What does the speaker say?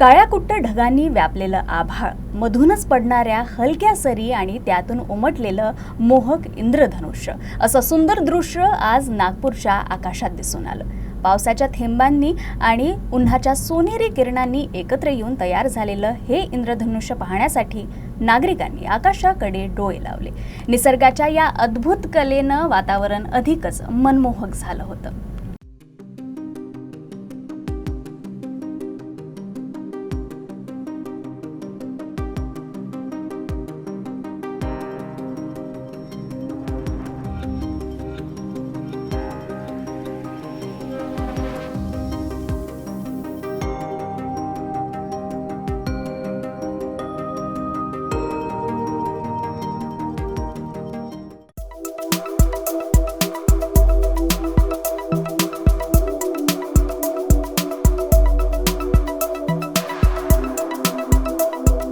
काळ्याकुट्ट ढगांनी व्यापलेलं आभाळ मधूनच पडणाऱ्या हलक्या सरी आणि त्यातून उमटलेलं मोहक इंद्रधनुष्य. असं सुंदर दृश्य आज नागपूरच्या आकाशात दिसून आलं. पावसाच्या थेंबांनी आणि उन्हाच्या सोनेरी किरणांनी एकत्र येऊन तयार झालेलं हे इंद्रधनुष्य पाहण्यासाठी नागरिकांनी आकाशाकडे डोळे लावले. निसर्गाच्या या अद्भुत कलेनं वातावरण अधिकच मनमोहक झालं होतं.